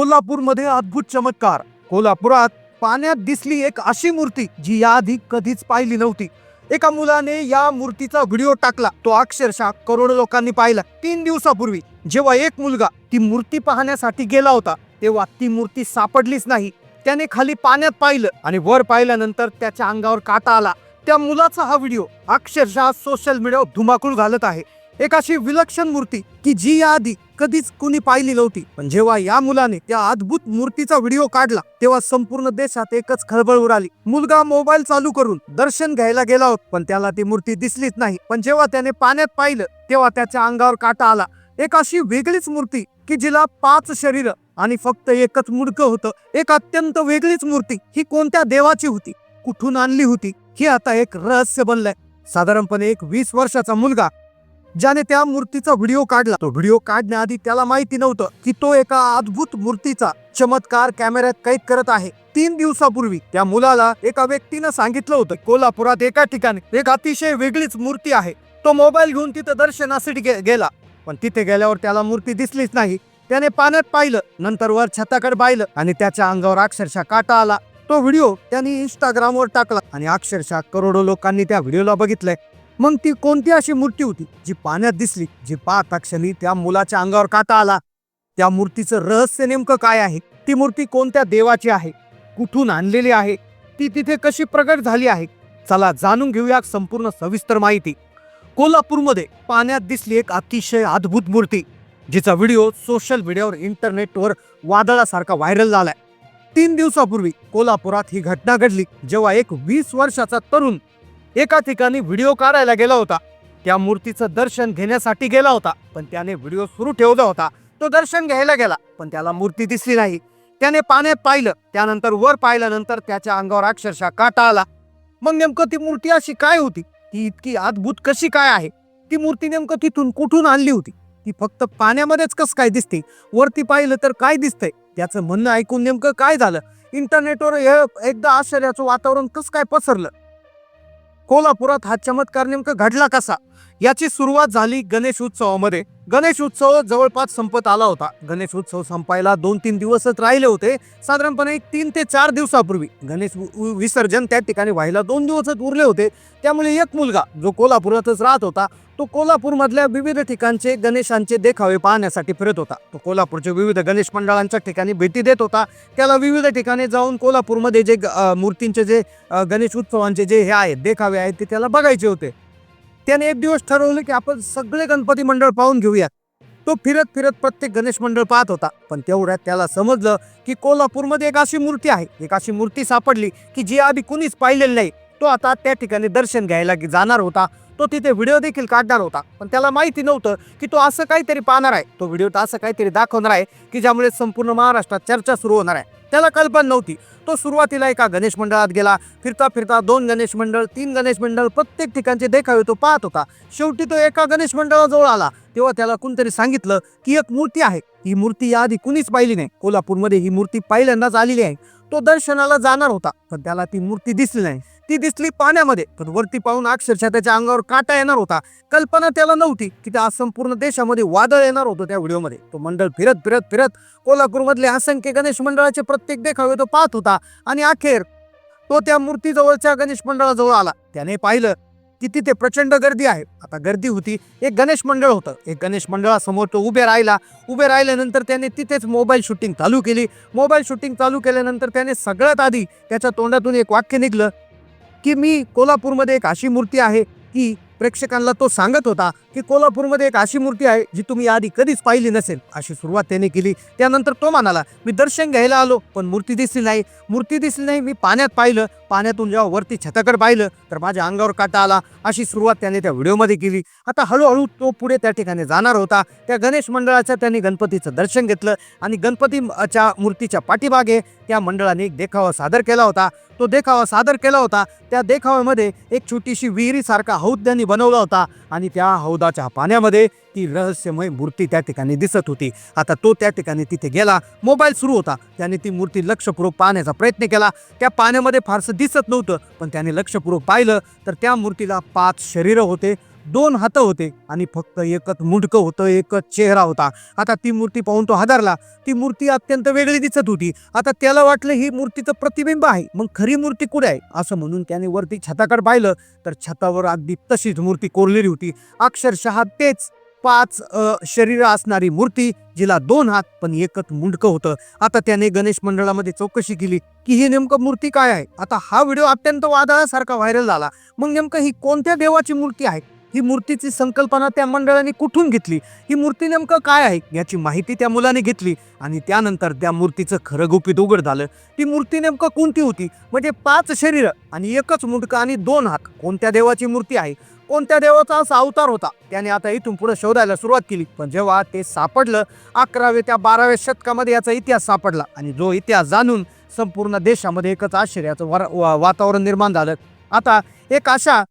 कोल्हापूरमध्ये अद्भुत चमत्कार. कोल्हापुरात पाण्यात दिसली एक अशी मूर्ती जी याआधी कधीच पाहिली नव्हती. एका मुलाने या मूर्तीचा व्हिडिओ टाकला. तो अक्षरशः करोडो लोकांनी पाहिला. तीन दिवसापूर्वी जेव्हा एक मुलगा ती मूर्ती पाहण्यासाठी गेला होता तेव्हा ती मूर्ती सापडलीच नाही. त्याने खाली पाण्यात पाहिलं आणि वर पाहिल्यानंतर त्याच्या अंगावर काटा आला. त्या मुलाचा हा व्हिडिओ अक्षरशः सोशल मीडियावर धुमाकूळ घालत आहे. एक अशी विलक्षण मूर्ती की जी याआधी कधीच कुणी पाहिली नव्हती. पण जेव्हा या मुलाने त्या अद्भुत मूर्तीचा व्हिडिओ काढला तेव्हा संपूर्ण देशात एकच खळबळ उडाली. मुलगा मोबाईल चालू करून दर्शन घ्यायला गेला होता पण त्याला ती मूर्ती दिसलीच नाही. पण जेव्हा त्याने पाण्यात पाहिलं तेव्हा त्याच्या अंगावर काटा आला. एक अशी वेगळीच मूर्ती की जिला पाच शरीर आणि फक्त एकच मुडकं होतं. एक अत्यंत वेगळीच मूर्ती. ही कोणत्या देवाची होती? कुठून आणली होती? हे आता एक रहस्य बनलंय. साधारणपणे एक वीस वर्षाचा मुलगा ज्याने त्या मूर्तीचा व्हिडिओ काढला. तो व्हिडिओ काढण्याआधी त्याला माहिती नव्हतं की तो एका अद्भुत मूर्तीचा चमत्कार कॅमेऱ्यात कैद करत आहे. तीन दिवसापूर्वी त्या मुलाला एका व्यक्तीनं सांगितलं होतं कोल्हापुरात एका ठिकाणी एक अतिशय वेगळीच मूर्ती आहे. तो मोबाईल घेऊन तिथं दर्शनासाठी गे- गेला. पण तिथे गेल्यावर त्याला मूर्ती दिसलीच नाही. त्याने पाण्यात पाहिलं नंतर वर छताकडे पाहिलं आणि त्याच्या अंगावर अक्षरशः काटा आला. तो व्हिडिओ त्यांनी इंस्टाग्रामवर टाकला आणि अक्षरशः करोडो लोकांनी त्या व्हिडिओला बघितलंय. मग ती कोणती अशी मूर्ती होती जी पाण्यात दिसली जी पाहता क्षणी त्या मुलाच्या अंगावर काटा आला? त्या मूर्तीचं रहस्य नेमकं काय आहे? ती मूर्ती कोणत्या देवाची आहे? कुठून आणलेली आहे? ती तिथे कशी प्रगट झाली आहे? चला जाणून घेऊया संपूर्ण सविस्तर माहिती. कोल्हापूरमध्ये पाण्यात दिसली एक अतिशय अद्भुत मूर्ती जिचा व्हिडिओ सोशल मीडियावर इंटरनेटवर वादळासारखा व्हायरल झालाय. तीन दिवसापूर्वी कोल्हापुरात ही घटना घडली जेव्हा एक वीस वर्षाचा तरुण एका ठिकाणी व्हिडिओ काढायला गेला होता. त्या मूर्तीचं दर्शन घेण्यासाठी गेला होता. पण त्याने व्हिडिओ सुरू ठेवला होता. तो दर्शन घ्यायला गेला पण त्याला मूर्ती दिसली नाही. त्याने पाण्यात पाहिलं त्यानंतर वर पाहिल्यानंतर त्याच्या अंगावर अक्षरशः काटा आला. मग नेमकं ती मूर्ती अशी काय होती? ती इतकी अद्भुत कशी काय आहे? ती मूर्ती नेमकं तिथून कुठून आणली होती? ती फक्त पाण्यामध्येच कसं काय दिसते? वरती पाहिलं तर काय दिसतंय? त्याचं म्हणणं ऐकून नेमकं काय झालं? इंटरनेटवर हे एकदा आश्चर्याचं वातावरण कसं काय पसरलं? कोल्हापुरात हा चमत्कार नेमका घडला कसा? याची सुरुवात झाली गणेश उत्सवामध्ये. गणेश उत्सव जवळपास संपत आला होता. गणेश उत्सव संपायला दोन तीन दिवसच राहिले होते. साधारणपणे एक तीन ते चार दिवसापूर्वी गणेश विसर्जन त्या ठिकाणी व्हायला दोन दिवसच उरले होते. त्यामुळे एक मुलगा जो कोल्हापुरातच राहत होता तो कोल्हापूरमधल्या विविध ठिकाणचे गणेशांचे देखावे पाहण्यासाठी फिरत होता. तो कोल्हापूरच्या विविध गणेश मंडळांच्या ठिकाणी भेटी देत होता. त्याला विविध ठिकाणी जाऊन कोल्हापूरमध्ये जे ग- मूर्तींचे जे गणेश उत्सवांचे जे हे आहेत देखावे आहेत ते त्याला बघायचे होते. त्याने एक दिवस ठरवलं की आपण सगळे गणपती मंडळ पाहून घेऊयात. तो फिरत फिरत प्रत्येक गणेश मंडळ पाहत होता. पण तेवढ्यात त्याला समजलं की कोल्हापूरमध्ये एक अशी मूर्ती आहे. एक अशी मूर्ती सापडली की जी आधी कुणीच पाहिलेली नाही. तो आता त्या ठिकाणी दर्शन घ्यायला की जाणार होता. तो तिथे व्हिडिओ देखील काढणार होता. पण त्याला माहिती नव्हतं की तो असं काहीतरी पाहणार आहे. तो व्हिडिओ असं काहीतरी दाखवणार आहे की ज्यामुळे संपूर्ण महाराष्ट्रात चर्चा सुरू होणार आहे. त्याला कल्पना नव्हती. तो सुरुवातीला एका गणेश मंडळात गेला. फिरता फिरता दोन गणेश मंडळ तीन गणेश मंडळ प्रत्येक ठिकाणचे देखावे तो पाहत होता. शेवटी तो एका गणेश मंडळाजवळ आला. तेव्हा त्याला कोणतरी सांगितलं की एक मूर्ती आहे. ही मूर्ती याआधी कुणीच पाहिली नाही. कोल्हापूरमध्ये ही मूर्ती पहिल्यांदाच आलेली आहे. तो दर्शनाला जाणार होता. पण त्याला ती मूर्ती दिसली नाही. ती दिसली पाण्यामध्ये. पण वरती पाहून अक्षरशः त्याच्या अंगावर काटा येणार होता. कल्पना त्याला नव्हती की त्या संपूर्ण देशामध्ये वादळ येणार होतं त्या व्हिडिओमध्ये. तो मंडळ फिरत फिरत फिरत कोल्हापूरमधले असंख्य गणेश मंडळाचे प्रत्येक देखावे तो पाहत होता आणि अखेर तो त्या मूर्तीजवळच्या गणेश मंडळाजवळ आला. त्याने पाहिलं की तिथे प्रचंड गर्दी आहे. आता गर्दी होती एक गणेश मंडळ होतं. एक गणेश मंडळासमोर तो उभे राहिला. उभे राहिल्यानंतर त्याने तिथेच मोबाईल शूटिंग चालू केली. मोबाईल शूटिंग चालू केल्यानंतर त्याने सगळ्यात आधी त्याच्या तोंडातून एक वाक्य निघलं की मी कोल्हापूरमध्ये एक अशी मूर्ती आहे की प्रेक्षकांना तो सांगत होता. की कोल्हापूरमध्ये एक अशी मूर्ती आहे जी तुम्ही आधी कधीच पाहिली नसेल. अशी सुरुवात त्याने केली. त्यानंतर तो म्हणाला मी दर्शन घ्यायला आलो पण मूर्ती दिसली नाही. मूर्ती दिसली नाही मी पाण्यात पाहिलं. पाण्यातून जेव्हा वरती छताकडे पाहिलं तर माझ्या अंगावर काटा आला. अशी सुरुवात त्याने त्या व्हिडिओमध्ये केली. आता हळूहळू तो पुढे त्या ठिकाणी जाणार होता. त्या गणेश मंडळाच्या त्यांनी गणपतीचं दर्शन घेतलं आणि गणपतीच्या मूर्तीच्या पाठीमागे त्या मंडळाने एक देखावा सादर केला होता. तो देखावा सादर केला होता. त्या देखाव्यामध्ये एक छोटीशी विहिरीसारखा हौद त्यांनी बनवला होता आणि त्या हौद हौदाच्या पाण्यामध्ये ती रहस्यमय मूर्ती त्या ठिकाणी दिसत होती. आता तो त्या ठिकाणी तिथे गेला. मोबाईल सुरू होता. त्याने ती मूर्ती लक्षपूर्वक पाहण्याचा प्रयत्न केला. त्या पाण्यामध्ये फारसं दिसत नव्हतं पण त्याने लक्षपूर्वक पाहिलं तर त्या मूर्तीला पाच शरीरं होते. दोन हातं होते आणि फक्त एकच मुंडकं होतं एकच चेहरा होता. आता ती मूर्ती पाहून तो हादरला. ती मूर्ती अत्यंत वेगळी दिसत होती. आता त्याला वाटलं ही मूर्तीचं प्रतिबिंब आहे. मग खरी मूर्ती कुठे आहे? असं म्हणून त्याने वरती छताकडे पाहिलं. तर छतावर अगदी तशीच मूर्ती कोरलेली होती. अक्षरशः तेच पाच शरीर असणारी मूर्ती जिला दोन हात पण एकच मुंडकं होतं. आता त्याने गणेश मंडळामध्ये चौकशी केली की ही नेमकं मूर्ती काय आहे? आता हा व्हिडिओ अत्यंत वादळासारखा व्हायरल झाला. मग नेमकं ही कोणत्या देवाची मूर्ती आहे? ही मूर्तीची संकल्पना त्या मंडळाने कुठून घेतली? ही मूर्ती नेमकं काय आहे? याची माहिती त्या मुलाने घेतली आणि त्यानंतर त्या मूर्तीचं खरं गुपित उघड झालं. ती मूर्ती नेमकं कोणती होती? म्हणजे पाच शरीर आणि एकच मुंडकं आणि दोन हात. कोणत्या देवाची मूर्ती आहे? कोणत्या देवाचा असा अवतार होता? त्याने आता इथून पुढे शोधायला सुरुवात केली. पण जेव्हा ते सापडलं अकराव्या त्या बाराव्या शतकामध्ये याचा इतिहास सापडला आणि जो इतिहास जाणून संपूर्ण देशामध्ये एकच आश्चर्याचं वर- वा- वातावरण निर्माण झालं. आता एक अशा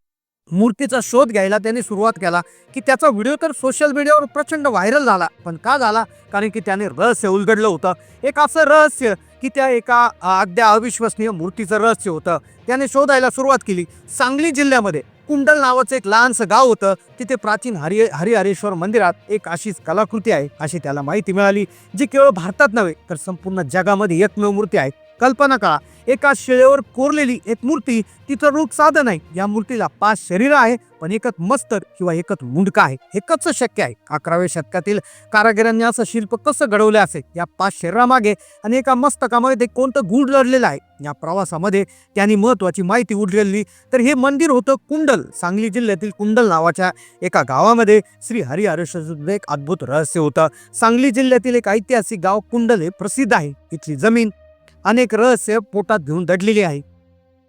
मूर्तीचा शोध घ्यायला त्यांनी सुरुवात केला की त्याचा व्हिडिओ तर सोशल मीडियावर प्रचंड व्हायरल झाला. पण का झाला? कारण की त्याने रहस्य उलगडलं होतं. एक असं रहस्य की त्या एका अगद्या अविश्वसनीय मूर्तीचं रहस्य होतं. त्याने शोधायला सुरुवात केली सांगली जिल्ह्यामध्ये. कुंडल नावाचं एक लहानसं गाव होतं. तिथे प्राचीन हरि हरिहरेश्वर मंदिरात एक अशीच कलाकृती आहे. अशी त्याला माहिती मिळाली जी केवळ भारतात नव्हे तर संपूर्ण जगामध्ये एकमेव मूर्ती आहे. कल्पना करा एका शिळेवर कोरलेली एक मूर्ती तिचं रूप साधन आहे या मूर्तीला पाच शरीर आहे पण एकच मस्तक किंवा एकच मुंडका आहे. हे कसं शक्य आहे? अकराव्या शतकातील कारागिरांनी असं शिल्प कसं घडवलं असेल? या पाच शरीरामागे आणि एका मस्तकामध्ये ते कोणतं गुढ लढलेलं आहे? या प्रवासामध्ये त्यांनी महत्वाची माहिती उडलेली तर हे मंदिर होतं कुंडल. सांगली जिल्ह्यातील कुंडल नावाच्या एका गावामध्ये श्री हरिहरेश्वर एक अद्भुत रहस्य होतं. सांगली जिल्ह्यातील एक ऐतिहासिक गाव कुंडल हे प्रसिद्ध आहे. इथली जमीन अनेक रहस्य पोटात घेऊन दडलेली आहे.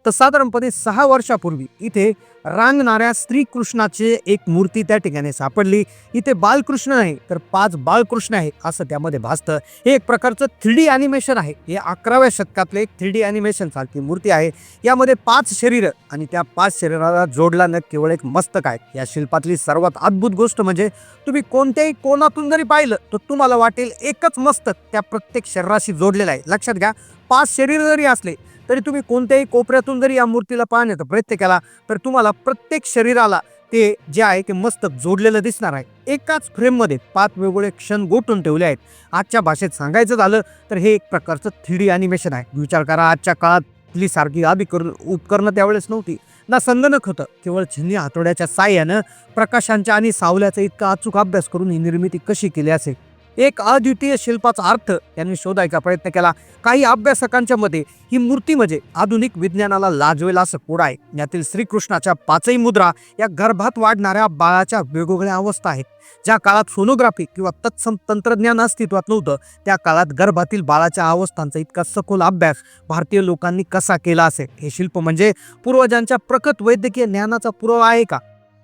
तर साधारणपणे सहा वर्षापूर्वी इथे रांगणाऱ्या श्रीकृष्णाची एक मूर्ती त्या ठिकाणी सापडली. इथे बालकृष्ण नाही तर पाच बालकृष्ण आहे असं त्यामध्ये भासतं. हे एक प्रकारचं थ्री डी ॲनिमेशन आहे. हे अकराव्या शतकातले एक थ्री डी ॲनिमेशन सारखी मूर्ती आहे. यामध्ये पाच शरीर आणि त्या पाच शरीराला जोडला न केवळ एक मस्तक आहे. या शिल्पातली सर्वात अद्भुत गोष्ट म्हणजे तुम्ही कोणत्याही कोणातून जरी पाहिलं तर तुम्हाला वाटेल एकच मस्तक त्या प्रत्येक शरीराशी जोडलेलं आहे. लक्षात घ्या पाच शरीर जरी असले तरी तुम्ही कोणत्याही कोपऱ्यातून जरी या मूर्तीला पाहण्याचा प्रयत्न केला तर तुम्हाला प्रत्येक शरीराला ते जे आहे ते मस्तक जोडलेलं दिसणार आहे. एकाच फ्रेममध्ये पाच वेगवेगळे क्षण गोठून ठेवले आहेत. आजच्या भाषेत सांगायचं झालं तर हे एक प्रकारचं थ्री डी ॲनिमेशन आहे. विचार करा आजच्या काळातली सारखी आधी उपकरणं त्यावेळेस नव्हती. ना संगणक होतं केवळ छिन्नी हातोड्याच्या साह्यानं प्रकाशांच्या आणि सावल्याचा इतका अचूक अभ्यास करून ही निर्मिती कशी केली असेल? एक अद्वितीय शिल्पाचा अर्थ त्यांनी शोधायचा प्रयत्न केला. काही अभ्यासकांच्या मते ही मूर्ती म्हणजे आधुनिक विज्ञानाला लाजवेल असं कोड आहे. यातील श्रीकृष्णाच्या पाचही मुद्रा या गर्भात वाढणाऱ्या बाळाच्या वेगवेगळ्या अवस्था आहेत. ज्या काळात सोनोग्राफी किंवा तत्सम तंत्रज्ञान अस्तित्वात नव्हतं त्या काळात गर्भातील बाळाच्या अवस्थांचा इतका सखोल अभ्यास भारतीय लोकांनी कसा केला असेल? हे शिल्प म्हणजे पूर्वजांच्या प्रकट वैद्यकीय ज्ञानाचा पुरावा आहे का?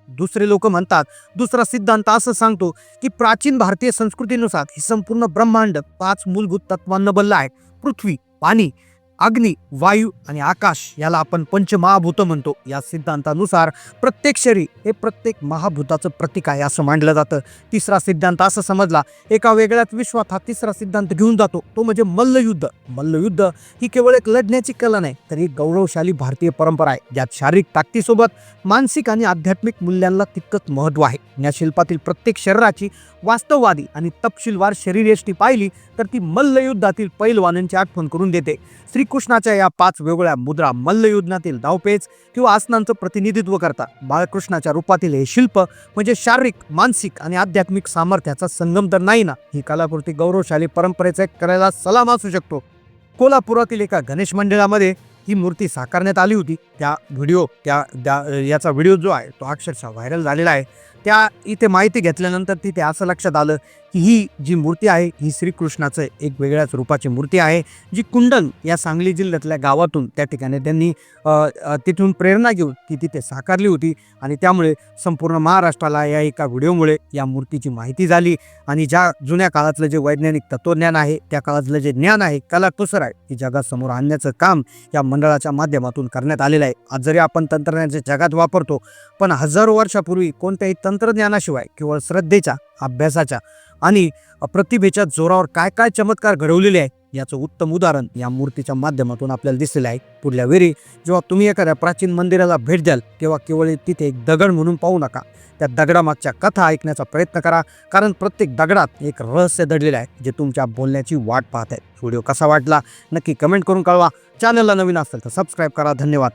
दुसरे लोक म्हणतात दुसरा सिद्धांत असं सांगतो की प्राचीन भारतीय संस्कृतीनुसार हे संपूर्ण ब्रह्मांड पाच मूलभूत तत्वांना बनलं आहे. पृथ्वी पाणी अग्नी वायू आणि आकाश याला आपण पंचमहाभूत म्हणतो. या सिद्धांतानुसार प्रत्येक शरीर हे प्रत्येक महाभूताचं प्रतीक आहे असं मानलं जातं. तिसरा सिद्धांत असं समजला एका वेगळ्याच विश्वात हा तिसरा सिद्धांत घेऊन जातो. तो म्हणजे मल्लयुद्ध. मल्लयुद्ध ही केवळ एक लढण्याची कला नाही तर ही गौरवशाली भारतीय परंपरा आहे ज्यात शारीरिक ताकदीसोबत मानसिक आणि आध्यात्मिक मूल्यांना तितकंच महत्त्व आहे. या शिल्पातील प्रत्येक शरीराची वास्तववादी आणि तपशीलवार शरीरयष्टी पाहिली तर ती मल्लयुद्धातील पैलवानांची आठवण करून देते. श्री श्रीकृष्णाच्या या पाच वेगवेगळ्या मुद्रा मल्लयुद्धातील धावपेच किंवा आसनांचं प्रतिनिधित्व करतात बाळकृष्णाच्या रूपातील हे शिल्प म्हणजे शारीरिक मानसिक आणि आध्यात्मिक सामर्थ्याचा संगम तर नाही ना? ही कलाकृती गौरवशाली परंपरेचा एक करायला सलाम असू शकतो. कोल्हापुरातील एका गणेश मंडळामध्ये ही मूर्ती साकारण्यात आली होती. त्या व्हिडिओ त्या त्या- याचा व्हिडिओ जो आहे तो अक्षरशः व्हायरल झालेला आहे. त्या इथे माहिती घेतल्यानंतर तिथे असं लक्षात आलं की ही जी मूर्ती आहे ही श्रीकृष्णाचं एक वेगळ्याच रूपाची मूर्ती आहे जी कुंडल या सांगली जिल्ह्यातल्या गावातून त्या ठिकाणी त्यांनी तिथून प्रेरणा घेऊन ती तिथे साकारली होती. आणि त्यामुळे संपूर्ण महाराष्ट्राला या एका व्हिडिओमुळे या मूर्तीची माहिती झाली. आणि ज्या जुन्या काळातलं जे वैज्ञानिक तत्त्वज्ञान आहे त्या काळातलं जे ज्ञान आहे कलाकुसर आहे ही जगासमोर आणण्याचं काम या मंडळाच्या माध्यमातून करण्यात आलेलं आहे. आज जरी आपण तंत्रज्ञानाच्या जगात वापरतो पण हजारो वर्षापूर्वी कोणत्याही तंत्रज्ञानाशिवाय केवळ श्रद्धेच्या अभ्यासाच्या आणि प्रतिभेच्या जोरावर काय काय चमत्कार घडवलेले आहे याचं उत्तम उदाहरण या मूर्तीच्या माध्यमातून आपल्याला दिसलेलं आहे. पुढल्या वेळी जेव्हा तुम्ही एखाद्या प्राचीन मंदिराला भेट द्याल तेव्हा केवळ तिथे एक दगड म्हणून पाहू नका. त्या दगडामागच्या कथा ऐकण्याचा प्रयत्न करा कारण प्रत्येक दगडात एक रहस्य दडलेलं आहे जे तुमच्या बोलण्याची वाट पाहत आहे व्हिडिओ कसा वाटला नक्की कमेंट करून कळवा. चॅनलला नवीन असेल तर सबस्क्राईब करा. धन्यवाद.